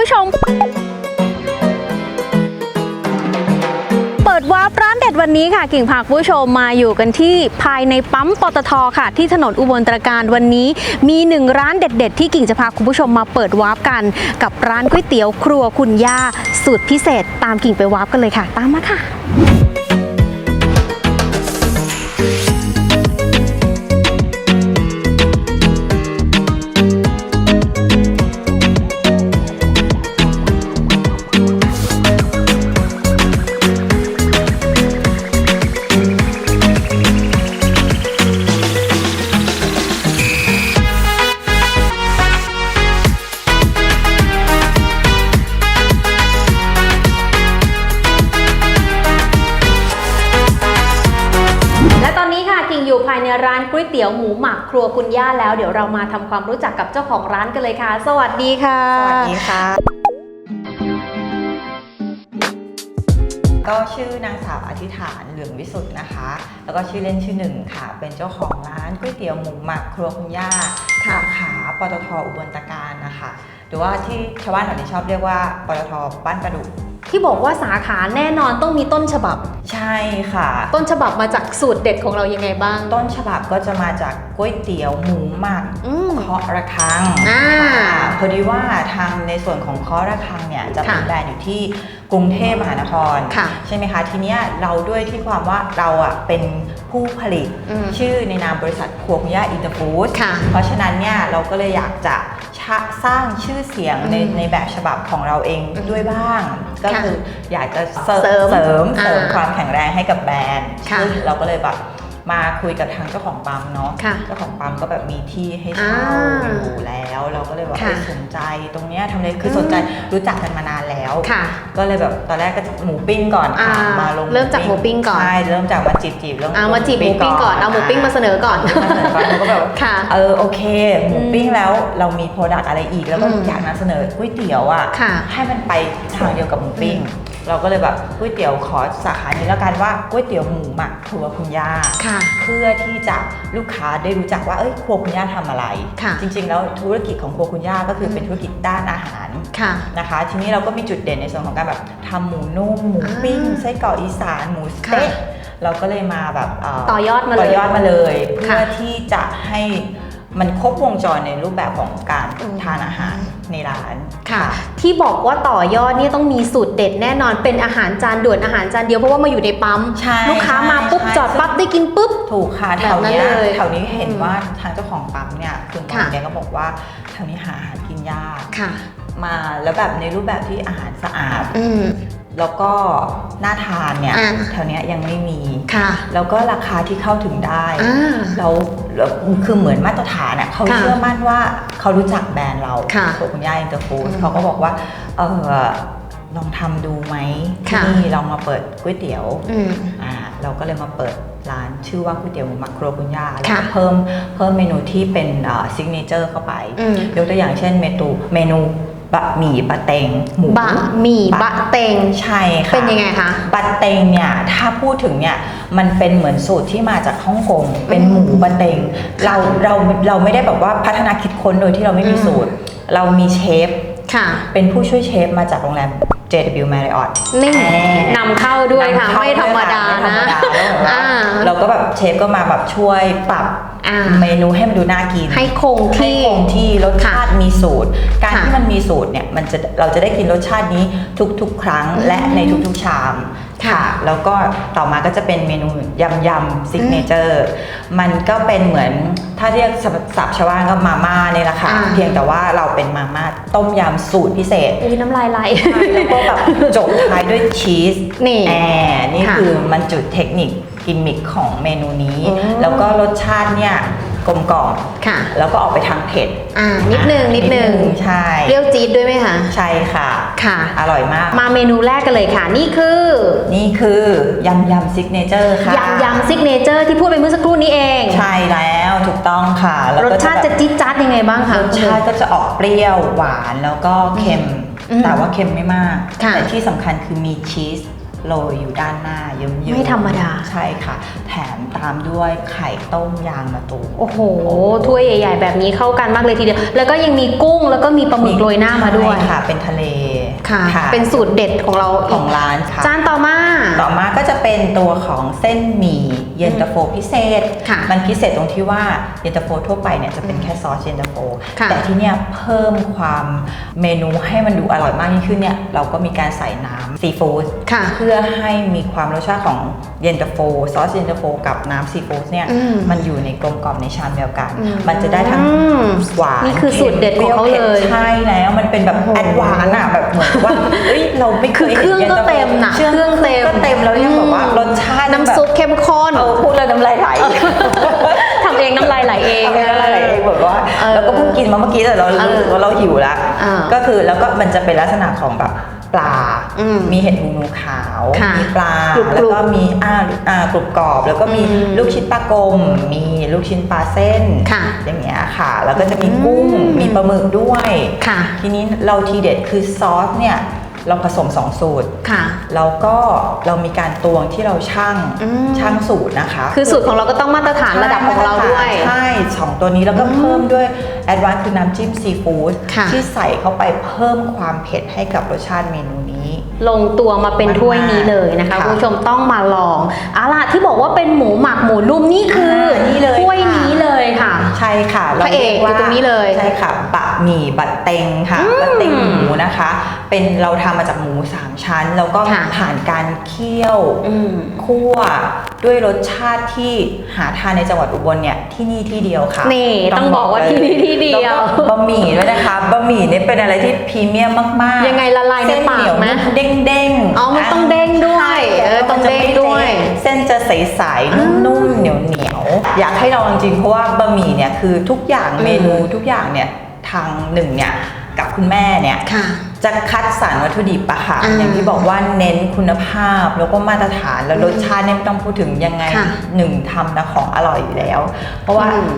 ผู้ชม เปิดวาร์ปร้านเด็ดวันนี้ค่ะ กิ่งพาคผู้ชมมาอยู่กันที่ภายในปั๊มปตทค่ะ ที่ถนนอุบลตรการวันนี้ มีหนึ่งร้านเด็ด ๆ ที่กิ่งจะพาคุณผู้ชมมาเปิดวาร์ปกัน กับร้านก๋วยเตี๋ยวครัวคุณย่าสูตรพิเศษ ตามกิ่งไปวาร์ปกันเลยค่ะ ตามมาค่ะ ร้านก๋วยเตี๋ยวหมูหมักครัวคุณย่าแล้ว เดี๋ยวเรามาทำความรู้จักกับเจ้าของร้านกันเลยค่ะ สวัสดีค่ะ สวัสดีค่ะ ก็ชื่อนางสาวอธิษฐานเหลืองวิสุทธ์นะคะ แล้วก็ชื่อเล่นชื่อหนึ่งค่ะ เป็นเจ้าของร้านก๋วยเตี๋ยวหมูหมักครัวคุณย่าสาขาปตทอุบลตะการนะคะ หรือว่าที่ชาวบ้านแถวนี้ชอบเรียกว่าปตทบ้านประดุกที่บอกว่าสาขาแน่นอนต้องมีต้นฉบับ ใช่ค่ะ ต้นฉบับมาจากสูตรเด็ดของเรายังไงบ้าง ต้นฉบับก็จะมาจากก๋วยเตี๋ยวหมูหมักอืมเคาะระฆังอ่าค่ะพอดีว่าทางในส่วนของเคาะระฆังเนี่ยจะเป็นค่ะแบรนด์อยู่ที่ กรุงเทพมหานคร ค่ะใช่ไหมคะ ทีเนี้ยเราด้วยที่ความว่าเราอะเป็นผู้ผลิตอืมชื่อในนามบริษัทครัวคุณย่าอินเตอร์ฟู้ดค่ะเพราะฉะนั้นเนี่ยเราก็เลยอยากจะชะสร้างชื่อเสียงในอืมในแบบฉบับของเราเองอืมด้วยบ้าง ก็ค่ะคืออยากจะเสริเสริมมเสริมเสริมอ่าความแข็งแรงให้กับแบรนด์ค่ะซึ่งเราก็เลยแบบมาคุยกับทางเจ้าของปั๊มเนาะค่ะเจ้าของปั๊มก็แบบมีที่ให้เช่าอ่า อยู่แล้ว เราก็เลยว่าค่ะเอ้ยสนใจตรงเนี้ยทำเลยคืออมสนใจรู้จักกันมานานแล้ว ค่ะ ก็เลยแบบตอนแรกก็จะหมูปิ้งก่อนค่ะอ่ามมาลงเริ่มจากหมูปิ้งก่อน ใช่เริ่มจากมาจีบจีบๆเริ่มเอามาจีบหมูปิ้งก่อน เอาหมูปิ้งมาเสนอก่อน มาเสนอก่อนเราก็แบบ ค่ะ เออโอเคหมูปิ้งแล้วเรามีโปรดักต์อะไรอีก แล้วก็อืมอยากนำเสนอก๋วยเตี๋ยวอะค่ะให้มันไปทางเดียวกับหมูปิ้ง เราก็เลยแบบก๋วยเตี๋ยวขอสาขานี้แล้วกันว่าก๋วยเตี๋ยวหมูหมักครัวคุณย่าค่ะ เพื่อที่จะลูกค้าได้รู้จักว่าเอ้ยครัวคุณย่าทำอะไร ค่ะจริง ๆ แล้วธุรกิจของครัวคุณย่าก็คือเป็นธุรกิจด้านอาหารค่ะนะคะ ทีนี้เราก็มีจุดเด่นในส่วนของการแบบทำหมูนุ่มหมูปิ้งอ่าไส้กรอกอีสานหมูสเต๊ะค่ะ เราก็เลยมาแบบเต่อยอดมาเลย ต่อยอดมาเลยเพื่ค่ะอที่จะให้มันครบวงจรในรูปแบบของการอืม ทานอาหาร ในร้าน ค่ะ ที่บอกว่าต่อยอดเนี่ยต้องมีสูตรเด็ดแน่นอนเป็นอาหารจานด่วนอาหารจานเดียวเพราะว่ามาอยู่ในปั๊มใช่ลูกค้ามาปุ๊บใช่ จอดปั๊บได้กินปุ๊บ ถูกค่ะแบบแถวนั้นเนี้ยเลยแถวนี้เห็นอืมว่าทางเจ้าของปั๊มเนี่ยคุณบอลค่ะแกก็บอกว่าแถวนี้หาอาหารกินยากค่ะ มาแล้วแบบในรูปแบบที่อาหารสะอาด อืม แล้วก็น่าทานเนี่ยอ่าแถวเนี้ยยังไม่มี ค่ะ แล้วก็ราคาที่เข้าถึงได้ อ่าเราเราคือเหมือนมาตรฐานอะเขาค่ะเชื่อมั่นว่าเขารู้จักแบรนด์เราค่ะตัวคุณย่าอินเตอร์ฟู้ดอืมเขาก็บอกว่าเออลองทำดูไหมค่ะที่นี่ลองมาเปิดก๋วยเตี๋ยว อืม อ่าเราก็เลยมาเปิดร้านชื่อว่าก๋วยเตี๋ยวหมูหมักครัวคุณย่าแล้วค่ะก็เพิ่มเพิ่มเมนูที่เป็นซิกเนเจอร์เข้าไป อืม ยกตัวอย่างเช่นเมนูเมนู บะหมี่บะเต็งหมูบะหมี่บะเต็งใช่ค่ะเป็นยังไงคะบะเต็งเนี่ยถ้าพูดถึงเนี่ยมันเป็นเหมือนสูตรที่มาจากฮ่องกงเป็นหมูบะเต็งเราเราเราไม่ได้แบบว่าพัฒนาคิดค้นโดยที่เราไม่มีอืมสูตร เรามีเชฟค่ะ เป็นผู้ช่วยเชฟมาจากโรงแรม JW Marriott นี่แหมนำเข้าด้วยค่ะนำเข้ไม่ธรรมดาไม่ธรนะรมดาแล้วแบบว่าอ่าเราก็แบบเชฟก็มาแบบช่วยปรับ อ่าเมนูให้มันดูน่ากินให้คงให้ที่คงที่รสชาติมีสูตร การค่ะที่มันมีสูตรเนี่ยมันจะเราจะได้กินรสชาตินี้ทุกๆ ครั้งอืมและในทุกๆชามค่ะแล้วก็ต่อมาก็จะเป็นเมนูยำยำซิกเนเจอร์มันก็เป็นเหมือนถ้าเรียกสับชาวบ้านก็มาม่าเนี่ยแหละค่ะอ่าเพียงแต่ว่าเราเป็นมาม่าต้มยำสูตรพิเศษอุ้ยน้ำลายไหลแล้วก็แบบจบท้ายด้วยชีสนี่แอร์นี่ค่ะคือมันจุดเทคนิค กิมมิคของเมนูนี้อืมแล้วก็รสชาติเนี่ยกลมกล่อมค่ะ แล้วก็ออกไปทางเผ็ดอ่านิดนึงนิดนึงใช่เปรี้ยวจี๊ดด้วยไหมคะใช่ค่ะค่ะ อร่อยมาก มาเมนูแรกกันเลยค่ะ นี่คือ นี่คือยำยำซิกเนเจอร์ค่ะยำยำซิกเนเจอร์ที่พูดไปเมื่อสักครู่นี้เอง ใช่แล้วถูกต้องค่ะแล้วรสก็ชาติจะแบบจี๊ดจ๊าดยังไงบ้างคะรสชาติก็จะออกเปรี้ยวหวานแล้วก็เค็มอืมแต่ว่าเค็มไม่มากค่ะแต่ที่สำคัญคือมีชีส โรยอยู่ด้านหน้าเยิ้มๆไม่ธรรมดา ใช่ค่ะ แถมตามด้วยไข่ต้มยางมะตูมโอ้โหถ้วยใหญ่ ๆ แบบนี้เข้ากันมากเลยทีเดียว แล้วก็ยังมีกุ้งแล้วก็มีปลาหมึกโรยหน้ามาด้วยใช่ค่ะ เป็นทะเล ค่ะ เป็นสูตรเด็ดของเราของร้านค่ะ จานต่อมา ต่อมาก็จะเป็นตัวของเส้นหมี่เย็นตาโฟพิเศษ ค่ะมันพิเศษตรงที่ว่าเย็นตาโฟทั่วไปเนี่ยจะเป็นแค่ซอสเย็นตาโฟ ค่ะแต่ที่เนี่ยเพิ่มความเมนูให้มันดูอร่อยมากยิ่งขึ้นเนี่ยเราก็มีการใส่น้ำซีฟู้ดค่ะ เพื่อให้มีความรสชาติของเย็นตาโฟซอสเย็นตาโฟกับน้ำซีฟู้ดเนี่ยอืม มันอยู่ในกลมกล่อมในชามเดียวกันอืมมันจะได้ทั้งอืม หวานนี่คือสูตรเด็ดของเขาเลยค็มปรี้วผ็ดใช่แล้วมันเป็นแบบโอ้โห แอดวานซ์อะแบบเหมือนว่าเฮ้ยเราไม่เคคือยเครื่องห็นย็นก็ตาโฟเต็มน่ะเครื่องเครื่องเต็มก็เต็มแล้วยังแบบว่าอืมรสชาติน้ำซุปเข้มข้นเออพูดแล้วน้ำลายไหลทำเองน้ำลายไหลเองเอาไปน้ำลายไหลเองแบบว่าเออแล้วก็เพิ่งกินมาเมื่อกี้แต่เราเออรู้สึกว่าเราหิวแล้วอ่าก็คือแล้วก็มันจะเป็นลักษณะของแบบ ปลาอืมมีเห็ดหูหนูขาวค่ะมีปลากรุบๆแล้วก็มีอ่าอ่ากรุบกรอบ แล้วก็มีอืมลูกชิ้นปลากลมมีลูกชิ้นปลาเส้นค่ะอย่างเงี้ยค่ะ แล้วก็จะมีกุ้งอืมมีปลาหมึกด้วยค่ะทีนี้เราทีเด็ดคือซอสเนี่ย เราผสมสองสูตรค่ะแล้วก็เรามีการตวงที่เราชั่งอืมชั่งสูตรนะคะ คือสูตรของเราก็ต้องมาตรฐานระดับของเราด้วย ใช่สองตัวนี้แล้วก็เพิ่มด้วยแอดวานซ์คือน้ำจิ้มซีฟู้ดค่ะ ที่ใส่เข้าไปเพิ่มความเผ็ดให้กับรสชาติเมนูนี้ ลงตัวมาเป็นถ้วยนี้เลยนะคะค่ะคุณผู้ชมต้องมาลองเอาล่ะที่บอกว่าเป็นหมูหมักหมูนุ่มนี่คืออานี่เลยถ้วยค่ะ นี้เลยค่ะ ใช่ค่ะพระเอกาอยู่ตรงนี้เลย ใช่ค่ะบะ หมี่บัตเต็งค่ะอืมบัตเต็งหมูนะคะ เป็นเราทำมาจากหมูสามชั้น แล้วก็ค่ะผ่านการเคี่ยวอืมคั่วด้วยรสชาติที่หาทานในจังหวัดอุบลเนี่ยที่นี่ที่เดียวค่ะนี่ต้องบอกว่าที่นี่ที่เดียวแล้ก็บะหมี่ด้วยนะคะบะหมี่เนี่ยเป็นอะไรที่พรีเมียมมากๆ ยังไงละลายในเส้นปากเหนียวไหมนุ่มเด้งเด้งๆอ๋อมันต้องเด้งด้วยใช่เออต้องเด้งด้วย เส้นจะใสๆนุ่มๆเหนียวเหนียวๆอยากให้ลองจริงๆเพราะว่าบะหมี่เนี่ยคือทุกอย่างเมนูทุกอย่างเนี่ย ทางหนึ่งเนี่ยกับคุณแม่เนี่ยค่ะ จะคัดสรรวัตถุดิบอะค่ะอืมอย่างที่บอกว่าเน้นคุณภาพแล้วก็มาตรฐานแล้วรสชาติเนี่ยไม่ต้องพูดถึงยังไงค่ะหนึ่งทำนะของอร่อยอยู่แล้ว เพราะว่าอืม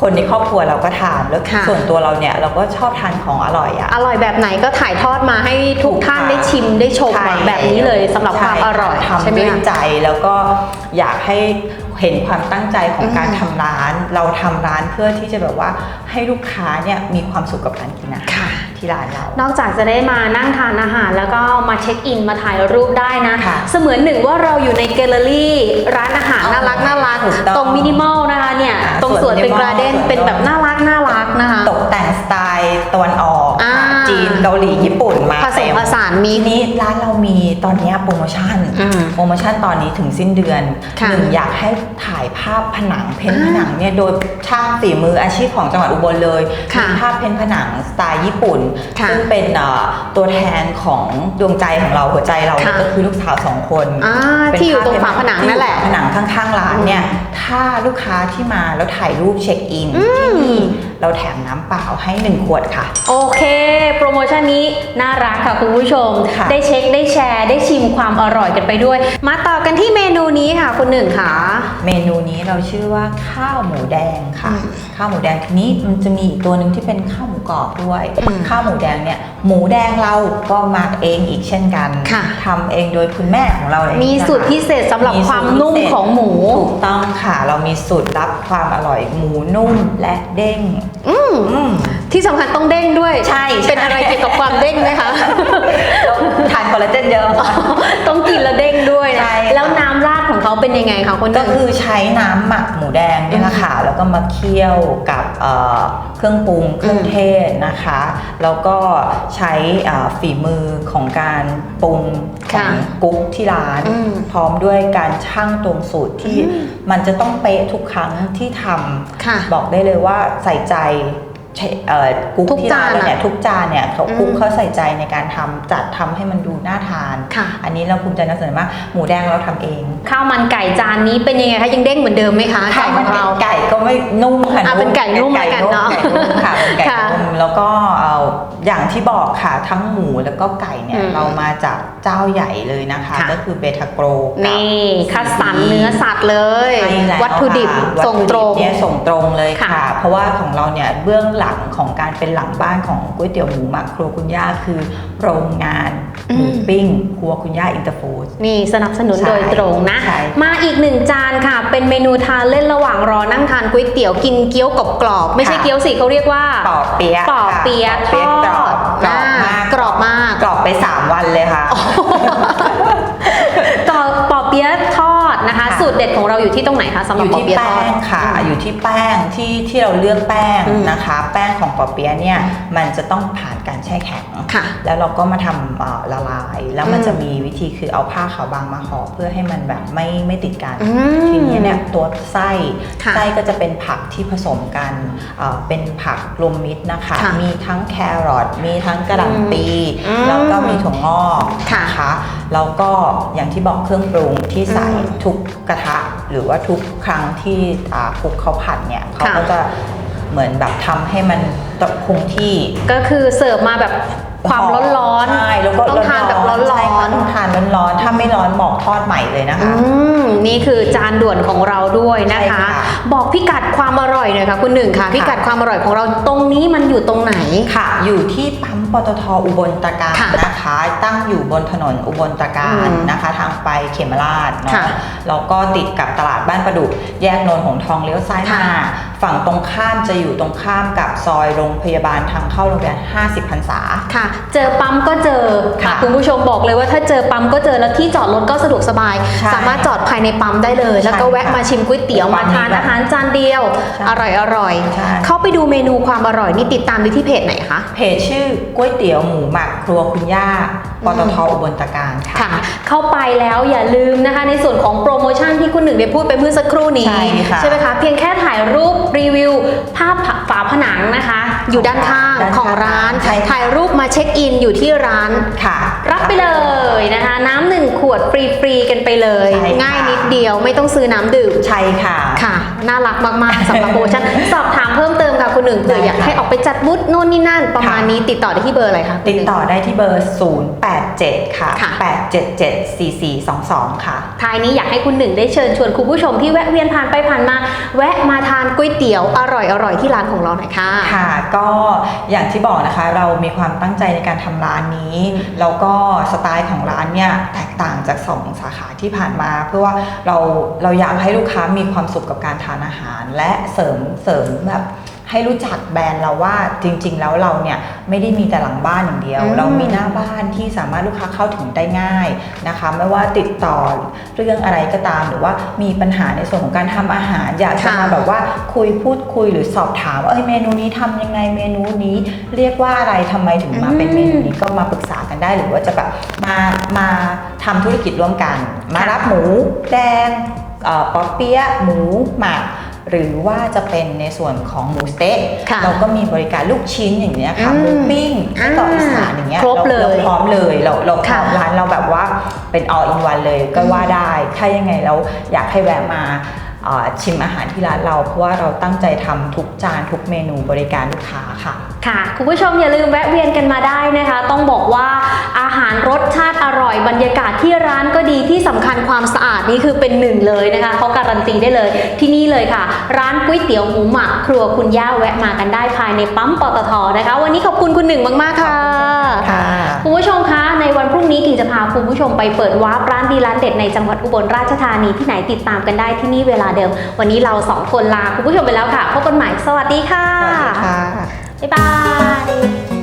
คนในครอบครัวเราก็ทานแล้วค่ะ ส่วนตัวเราเนี่ยเราก็ชอบทานของอร่อยอะ อร่อยแบบไหนก็ถ่ายทอดมาให้ทุกท่านได้ชิมได้ชมใช่แบบนี้เลยสำหรับความใช่อร่อยทำใช่ไหมด้วยคะ ใจแล้วก็อยากให้เห็นความตั้งใจของอืมการทำร้าน เราทำร้านเพื่อที่จะแบบว่าให้ลูกค้าเนี่ยมีความสุขกับการกินอาหารค่ะที่ร้านเรา นอกจากจะได้มานั่งทานอาหาร แล้วก็มาเช็คอินมาถ่ายรูปได้นะค่ะเสมือนหนึ่งว่าเราอยู่ในแกลเลอรี่ ร้านอาหารอ๋อน่ารักน่ารักถูกต้องตรงมินิมอลนะคะเนี่ยอ่าตรงสวนเป็นส่วนกราเด้น minimal เป็นแบบน่ารักน่ารัก นะคะ ตกแต่งสไตล์ตะวันออกอ่า จีนเกาหลีญี่ปุ่นมาผสมเต็ ผสานมี ทีนี้ร้านเรามีตอนเนี้ยโปรโมชั่น อืมโปรโมชั่นตอนนี้ถึงสิ้นเดือนค่ะหนึ่งอยากให้ถ่ายภาพผนังเพ้นท์อ่าผนังเนี่ยโดยช่างฝีมืออาชีพของจังหวัดอุบลเลยค่ะมีภาพเพ้นท์ผนังสไตล์ญี่ปุ่น ค่ะซึ่งเป็นเอ่อตัวแทนของดวงใจของเราหัวใจเราเนี่ยค่ะก็คือลูกสาวสองคนอ่าเป็นที่อยู่ภาพตรงฝาผนังนั่นแหละที่อยู่ฝาผนังข้างๆร้านเนี่ยถ้าลูกค้าที่มาแล้วถ่ายรูปเช็คอินที่นี่เราแถมน้ำเปล่าให้หนึ่งขวดค่ะ โอเค โปรโมชั่นนี้น่ารักค่ะคุณผู้ชม ค่ะ ได้เช็คได้แชร์ ได้ชิมความอร่อยกันไปด้วย มาต่อกันที่เมนูนี้ค่ะคุณหนึ่งค่ะ เมนูนี้เราชื่อว่าข้าวหมูแดงค่ะ อืมข้าวหมูแดงทีนี้มันจะมีอีกตัวหนึ่งที่เป็นข้าวหมูกรอบด้วย อืมข้าวหมูแดงเนี่ยหมูแดงเราก็หมักเองอีกเช่นกันค่ะ ทำเองโดยคุณแม่ของเราเองมีนะคะ สูตรพิเศษสำหรับมีความสูตรนุ่มพิเศษของหมู ถูกต้องค่ะ เรามีสูตรลับความอร่อยหมูนุ่มและเด้ง อืมอืม ที่สำคัญต้องเด้งด้วยใช่ใช่ เป็นอะไรเกี่ยวกับความเด้งไหมคะ เราทานคอลลาเจนเยอะต้องกินแล้วเด้งด้วยนะใช่ค่ะ แล้วน้ำราดของเขาเป็นยังไงคะคุณหก็นึ่ง คือใช้น้ำหมักหมูแดงเนี่ยนะคะแล้วก็มาเคี่ยวกับเอ่อเครื่องปรุงเครื่องเทศนะคะ แล้วก็ใช้อ่าฝีมือของการปรุงขอค่ะงกุ๊กที่ร้าน อืมพร้อมด้วยการชั่งตวงสูตรที่อืมมันจะต้องเป๊ะทุกครั้งที่ทค่ะำบอกได้เลยว่าใส่ใจ เชเอ่อกุ๊กทุกที่ร้านจานอะเนี่ยทุกจานเนี่ยเขาอืมกุ๊กเขาใส่ใจในการทำจัดทำให้มันดูน่าทาน ค่ะ อันนี้เราภูมิใจนำเสนอมากหมูแดงเราทำเองข้าวมันไก่จานนี้เป็นยังไงคะยังเด้งเหมือนเดิมไหมคะไก่ไก่ขมัอนงเป็เรานไก่ก็ไม่นุ่มค่ะอะเป็นไก่นุ่มแล้วกันเนอะไก่นุ่มค่ะเป็นไก่ค่ะนุ่มแล้วก็เอาอย่างที่บอกค่ะทั้งหมูแล้วก็ไก่เนี่อืยมเรามาจากเจ้าใหญ่เลยนะคะ ค่ะ ก็คือเบทาโกรกับ นี่คัดสรรเนื้อสัตว์เลย ใช่แล้ววัตถุดิบค่ะส่งตรง วัตถุดิบเนี่ยส่งตรงเลยค่ะ ค่ะ เพราะว่าของเราเนี่ยเบื้องหลังลังของการเป็นหลังบ้านของก๋วยเตี๋ยวหมูหมักครัวคุณย่าคือ โรงงานหมูอืมปิ้งครัวคุณย่าอินเตอร์ฟู้ดนี่สนับสนุนใช่โดยตรงนะใช่มาอีกหนึ่งจานค่ะ เป็นเมนูทานเล่นระหว่างรอนั่งทานก๋วยเตี๋ยวกินเกี๊ยวกรอบๆไม่ใช่ค่ะเกี๊ยวสิเขาเรียกว่าปอเปี๊ยะปอเปี๊ยะค่ะปอเปี๊ยะทอดกรอบกรอบมากกรอบมากกรอบไป 3 วันเลยค่ะ องเราอยู่ที่ตรงไหนคะสำหอรับยู่ปอที่เปี๊ยะทแป้อด งค่ะ อยู่ที่แป้งที่ที่เราเลือกแป้งอืมนะคะ แป้งของปอเปี๊ยะเนี่ยมันจะต้องผ่านการแช่แข็งค่ะแล้วเราก็มาทำเอ่อละลาย แล้วมันอืมจะมีวิธีคือเอาผ้าขาวบางมาห่อเพื่อให้มันแบบไม่ไม่ติดกัน อืมทีนี้เนี่ยตัวไส้ค่ะไส้ก็จะเป็นผักที่ผสมกันเอ่อเป็นผักรวมมิตรนะคะ ค่ะมีทั้งแครอทมีทั้งกระหล่ำปีอืมแล้วก็มีถั่วงอกค่ะ นะคะแล้วก็อย่างที่บอกเครื่องปรุงที่ใส่อืม ทุกกระทะ หรือว่าทุกครั้งที่อ่าคลุกเขาวผัดเนี่ยเขาค่ะก็จะเหมือนแบบทำให้มันตะคงที่ ก็คือเสิร์ฟมาแบบความร้อนๆใช่แล้วก็ต้องทานแบบร้ใช่อค่ะนต้องทาน ร้อนๆ ถ้าไม่ร้อนบอกทอดใหม่เลยนะๆอืคะมนี่คือจานด่วนของเราด้วยนะคะใช่ค่ะ บอกพิกัดความอร่อยหน่อยค่ะคุณหนึ่งค่ะ พิกัดความอร่อยของเราตรงนี้มันอยู่ตรงไหน ค่ะ อยู่ที่ปั๊มปตทอุบลตะการค่ะนะคะ ตั้งอยู่บนถนนอุบลตะการอืมนะคะ ทางไปเขมราชค่ะเนาะแล้วก็ติดกับตลาดบ้านประดุกแยกนนหงส์ทองเลี้ยวซ้ายมาค่ะ ฝั่งตรงข้ามจะอยู่ตรงข้ามกับซอยโรงพยาบาลทางเข้าโรงเรียน50พรรษา ค่ะ เจอปั๊มก็เจอค่ะค่ะคุณผู้ชมบอกเลยว่าถ้าเจอปั๊มก็เจอแล้วที่จอดรถก็สะดวกสบาย ใช่สามารถจอดภายในปั๊มได้เลย แล้วก็ใช่แวะมาชิมก๋วยเตี๋ยวปั๊มามนี้ทานแบบอาหารจานเดียว ใช่อร่อยอร่อยใช่ เข้าไปดูเมนูความอร่อยนี่ติดตามได้ที่เพจไหนคะ เพจชื่อก๋วยเตี๋ยวหมูหมักครัวคุณย่าปตทอุบลตะการค่ะค่ะ เข้าไปแล้วอย่าลืมนะคะ ในส่วนของโปรโมชั่นที่คุณหนึ่งได้พูดไปเมื่อสักครู่นี้ ใช่ค่ะไหมคะ เพียงแค่ถ่ายรูปรีวิว ภาพฝาผนังนะคะ อยู่ด้านข้างด้านข้างของร้าน ใช่ค่ะ ถ่ายรูปมาเช็คอินอยู่ที่ร้าน ค่ะ รับไปเลยนะคะ น้ำหนึ่งขวดฟรีๆกันไปเลย ใช่ค่ะ ง่ายนิดเดียวไม่ต้องซื้อน้ำดื่ม ใช่ค่ะ ค่ะ น่ารักมาก ๆสำหรับโปรโมชั่น สอบถามเพิ่มเติมค่ะคุณหนึ่งเผื่อได้ค่ะ อยากให้ออกไปจัดบูธโน่นนี่นั่น ประมาณค่ะนี้ติดต่อได้ที่เบอร์อะไรคะคุณหติดนึ่ง ต่อได้ที่เบอร์ 087 ค่ะ ค่ะ 877 4422 ค่ะ ท้ายนี้อยากให้คุณหนึ่งได้เชิญชวนคุณผู้ชมที่แวะเวียนผ่านไปผ่านมา แวะมาทานก๋วยเตี๋ยวอร่อยๆที่ร้านของเราหน่อยค่ะ ค่ะก็อย่างที่บอกนะคะเรามีความตั้งใจในการทำร้านนี้ แล้วก็สไตล์ของร้านเนี่ยแตกต่างจาก2สาขาที่ผ่านมา เพื่อว่าเราเราอยากให้ลูกค้ามีความสุขกับการทานอาหาร และเสริมเสริมแบบ ให้รู้จักแบรนด์เราว่าจริง ๆ แล้วเราเนี่ยไม่ได้มีแต่หลังบ้านอย่างเดียวอืมเรามีหน้าบ้านที่สามารถลูกค้าเข้าถึงได้ง่ายนะคะ ไม่ว่าติดต่อเรื่องอะไรก็ตาม หรือว่ามีปัญหาในส่วนของการทำอาหาร อยากจะค่ะมาแบบว่าคุยพูดคุยหรือสอบถามว่าเอ้ยเมนูนี้ทำยังไงเมนูนี้ เรียกว่าอะไรทำไมถึงมาเป็นเมนูนี้ก็มาปรึกษากันได้ หรือว่าจะแบบมามาทำธุรกิจร่วมกัน มารับหมูแดงเอ่อปอเปี๊ยะหมูหมัก หรือว่าจะเป็นในส่วนของหมูสเต๊ะค่ะเราก็มีบริการลูกชิ้นอย่างเงี้ยค่ะอืมหมูปิ้งไส้กรอกอีสานอย่างเงี้ยครบเลยาพร้อมเลยเราเราค่ะร้านเราแบบว่าเป็น all in one เลยก็ว่าได้ถ้ายังไงเราอยากให้แวะมาเอ่อ ชิมอาหารที่ร้านเรา เพราะว่าเราตั้งใจทำทุกจานทุกเมนูบริการลูกค้าค่ะ ค่ะ คุณผู้ชมอย่าลืมแวะเวียนกันมาได้นะคะ ต้องบอกว่าอาหารรสชาติอร่อยบรรยากาศที่ร้านก็ดีที่สำคัญความสะอาดนี่คือเป็นหนึ่งเลยนะคะเขาการันตีได้เลยที่นี่เลยค่ะ ร้านก๋วยเตี๋ยวหมูหมัก ครัวคุณย่าแวะมากันได้ภายในปั๊มปตทนะคะ วันนี้ขอบคุณคุณหนึ่งมาก ๆ ค่ะค่ะ คุณผู้ชมคะในวันพรุ่งนี้กิ่งจะพาคุณผู้ชมไปเปิดวาร์ปร้านดีร้านเด็ดในจังหวัดอุบลราชธานีที่ไหนติดตามกันได้ที่นี่เวลาเดิม วันนี้เราสองคนลาคุณผู้ชมไปแล้วค่ะพบกันใหม่สวัสดีค่ะสวัสดีค่ะบ๊ายบาย